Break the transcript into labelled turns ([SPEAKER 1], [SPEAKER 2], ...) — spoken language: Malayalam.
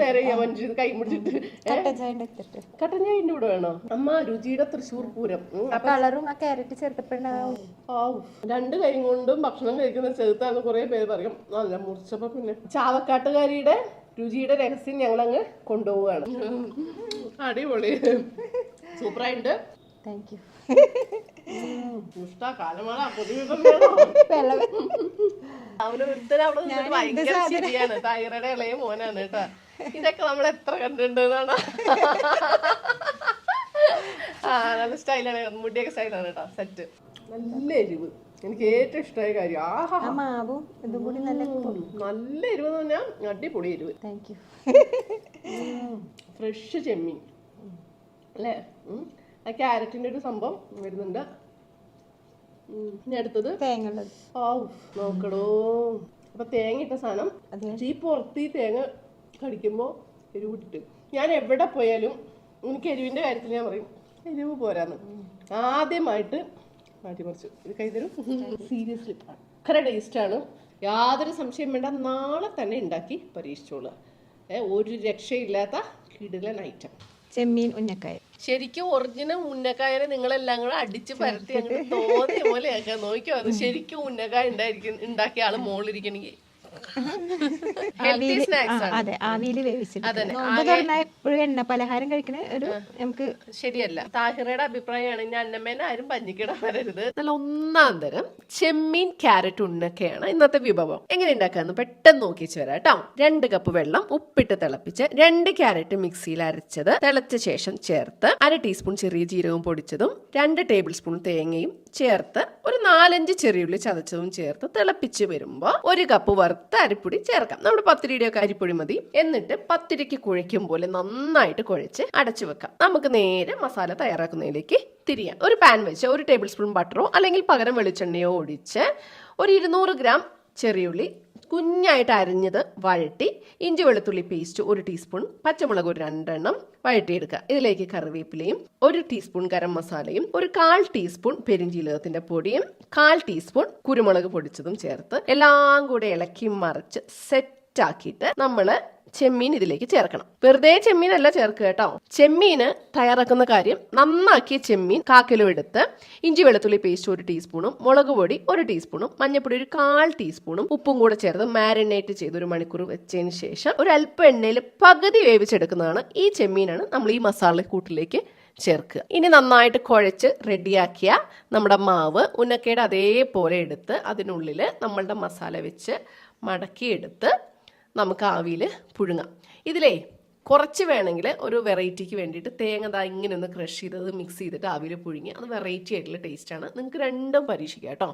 [SPEAKER 1] നേരം കൈ മുടിച്ചിട്ട്?
[SPEAKER 2] കട്ടൻ ചായ
[SPEAKER 1] കൂടെ വേണോ? അമ്മ രുചിയുടെ തൃശ്ശൂർ പൂരം.
[SPEAKER 2] കളറും ആ ക്യാരറ്റ്.
[SPEAKER 1] രണ്ട് കൈ കൊണ്ടും ഭക്ഷണം കഴിക്കുന്ന ചെറുത്താന്ന് കുറെ പേര് പറയും. നല്ല മുറിച്ചപ്പോ പിന്നെ ചാവക്കാട്ടുകാരിയുടെ രുചിയുടെ രഹസ്യം ഞങ്ങൾ അങ്ങ് കൊണ്ടുപോവുകയാണ്. അടിപൊളി. സൂപ്പറായിട്ട്
[SPEAKER 2] താങ്ക് യു
[SPEAKER 1] അവന് നിന്നിട്ട് ഭയങ്കര ശരിയാണ്. തൈറയുടെ ഇളയ മോനാണ് കേട്ടാ. ഇതൊക്കെ നമ്മൾ എത്ര കണ്ടിട്ടുണ്ട് ആ നല്ല സ്റ്റൈലാണ്. മുടിയൊക്കെ സ്റ്റൈലാണ് കേട്ടോ സെറ്റ്. നല്ല എരിവ്. എനിക്ക് ഏറ്റവും ഇഷ്ടമായ കാര്യം ആഹാ.
[SPEAKER 2] ആ മാവും ഇതും കൂടി നല്ല
[SPEAKER 1] നല്ല എരിവ് എന്ന് പറഞ്ഞാൽ അടിപൊളി എരിവ്.
[SPEAKER 2] താങ്ക് യു
[SPEAKER 1] ഫ്രഷ് ചെമ്മീൻ. അല്ലേ. ആ ക്യാരറ്റിന്റെ ഒരു സംഭവം വരുന്നുണ്ട്. പിന്നെ അടുത്തത്
[SPEAKER 2] തേങ്ങ
[SPEAKER 1] ഓ നോക്കടോ. അപ്പൊ തേങ്ങ ഇട്ട സാധനം. ഈ പുറത്ത് ഈ തേങ്ങ കടിക്കുമ്പോ എരിവ് ഇട്ടിട്ട് ഞാൻ എവിടെ പോയാലും എനിക്ക് എരിവിന്റെ കാര്യത്തിൽ ഞാൻ പറയും എരിവ് പോരാന്ന്. ആദ്യമായിട്ട് മാറ്റിമറിച്ചു ഇത് കൈതരും സീരിയസ്ലി ഭയങ്കര ടേസ്റ്റ് ആണ്. യാതൊരു സംശയം വേണ്ട. നാളെ തന്നെ ഉണ്ടാക്കി പരീക്ഷിച്ചോളുക ഏഹ് ഒരു രക്ഷയില്ലാത്ത കിടിലൻ ഐറ്റം
[SPEAKER 2] ചെമ്മീൻ ഉന്നക്കായ.
[SPEAKER 1] ശരിക്കും ഒറിജിനൽ ഉന്നക്കായനെ നിങ്ങളെല്ലാം കൂടെ അടിച്ച് പരത്തി അങ്ങനെ തോന്നിയ പോലെയാക്കാൻ നോക്കിയോ? അത് ശരിക്കും ഉന്നക്കായ ഉണ്ടായിരിക്കും ഉണ്ടാക്കിയ ആൾ മോളിരിക്കണെങ്കിൽ
[SPEAKER 2] അതെ ആവിയിൽ വേവിച്ചിട്ട് എണ്ണ പലഹാരം കഴിക്കണ ഒരു നമുക്ക്
[SPEAKER 1] ശരിയല്ല. താഹിറയുടെ അഭിപ്രായമാണ് ഇനി അന്നമ്മേനെ ആരും പഞ്ഞിക്കിടാൻ വരരുത്. നല്ല ഒന്നാം തരം ചെമ്മീൻ ക്യാരറ്റ് ഉണ്ണൊക്കെയാണ് ഇന്നത്തെ വിഭവം. എങ്ങനെ ഉണ്ടാക്കാന്ന് പെട്ടെന്ന് നോക്കിച്ച് വരാം കേട്ടോ. രണ്ട് കപ്പ് വെള്ളം ഉപ്പിട്ട് തിളപ്പിച്ച് രണ്ട് ക്യാരറ്റ് മിക്സിയിൽ അരച്ചത് തിളച്ച ശേഷം ചേർത്ത് അര ടീസ്പൂൺ ചെറിയ ജീരകവും പൊടിച്ചതും രണ്ട് ടേബിൾ സ്പൂൺ തേങ്ങയും ചേർത്ത് ഒരു നാലഞ്ച് ചെറിയുള്ളി ചതച്ചതും ചേർത്ത് തിളപ്പിച്ച് വരുമ്പോൾ ഒരു കപ്പ് വറുത്ത അരിപ്പൊടി ചേർക്കാം. നമ്മുടെ പത്തിരിയുടെ ഒക്കെ അരിപ്പൊടി മതി. എന്നിട്ട് പത്തിരിക്ക് കുഴയ്ക്കും പോലെ നന്നായിട്ട് കുഴച്ച് അടച്ചു വെക്കാം. നമുക്ക് നേരെ മസാല തയ്യാറാക്കുന്നതിലേക്ക് തിരിയാം. ഒരു പാൻ വെച്ച് ഒരു ടേബിൾ സ്പൂൺ ബട്ടറോ അല്ലെങ്കിൽ പകരം വെളിച്ചെണ്ണയോ ഒഴിച്ച് ഒരു ഇരുന്നൂറ് ഗ്രാം ചെറിയുള്ളി കുഞ്ഞായിട്ട് അരിഞ്ഞത് വഴട്ടി ഇഞ്ചി വെളുത്തുള്ളി പേസ്റ്റ് ഒരു ടീസ്പൂൺ പച്ചമുളക് ഒരു രണ്ടെണ്ണം വഴറ്റിയെടുക്കുക. ഇതിലേക്ക് കറിവേപ്പിലയും ഒരു ടീസ്പൂൺ ഗരം മസാലയും ഒരു കാൽ ടീസ്പൂൺ പെരിഞ്ചീലകത്തിന്റെ പൊടിയും കാൽ ടീസ്പൂൺ കുരുമുളക് പൊടിച്ചതും ചേർത്ത് എല്ലാം കൂടെ ഇളക്കി മറിച്ച് സെറ്റ് ആക്കിയിട്ട് നമ്മൾ ചെമ്മീൻ ഇതിലേക്ക് ചേർക്കണം. വെറുതെ ചെമ്മീനല്ല ചേർക്കുക കേട്ടോ. ചെമ്മീന് തയ്യാറാക്കുന്ന കാര്യം നന്നാക്കിയ ചെമ്മീൻ കാക്കലും എടുത്ത് ഇഞ്ചി വെളുത്തുള്ളി പേസ്റ്റ് ഒരു ടീസ്പൂണും മുളക് പൊടി ഒരു ടീസ്പൂണും മഞ്ഞൾപ്പൊടി ഒരു കാൽ ടീസ്പൂണും ഉപ്പും കൂടെ ചേർത്ത് മാരിനേറ്റ് ചെയ്ത് ഒരു മണിക്കൂർ വെച്ചതിന് ശേഷം ഒരു അല്പ എണ്ണയിൽ പകുതി വേവിച്ചെടുക്കുന്നതാണ് ഈ ചെമ്മീനാണ് നമ്മൾ ഈ മസാല കൂട്ടിലേക്ക് ചേർക്കുക. ഇനി നന്നായിട്ട് കുഴച്ച് റെഡിയാക്കിയ നമ്മുടെ മാവ് ഉന്നക്കയുടെ അതേപോലെ എടുത്ത് അതിനുള്ളിൽ നമ്മളുടെ മസാല വെച്ച് മടക്കിയെടുത്ത് നമുക്ക് ആവിയിൽ പുഴുങ്ങാം. ഇതിലേ കുറച്ച് വേണമെങ്കിൽ ഒരു വെറൈറ്റിക്ക് വേണ്ടിയിട്ട് തേങ്ങ ദാ ഇങ്ങനെ ഒന്ന് ക്രഷ് ചെയ്തത് മിക്സ് ചെയ്തിട്ട് ആവിയിൽ പുഴുങ്ങി. അത് വെറൈറ്റി ആയിട്ടുള്ള ടേസ്റ്റാണ് നിങ്ങൾക്ക് രണ്ടും പരീക്ഷിക്കാം കേട്ടോ.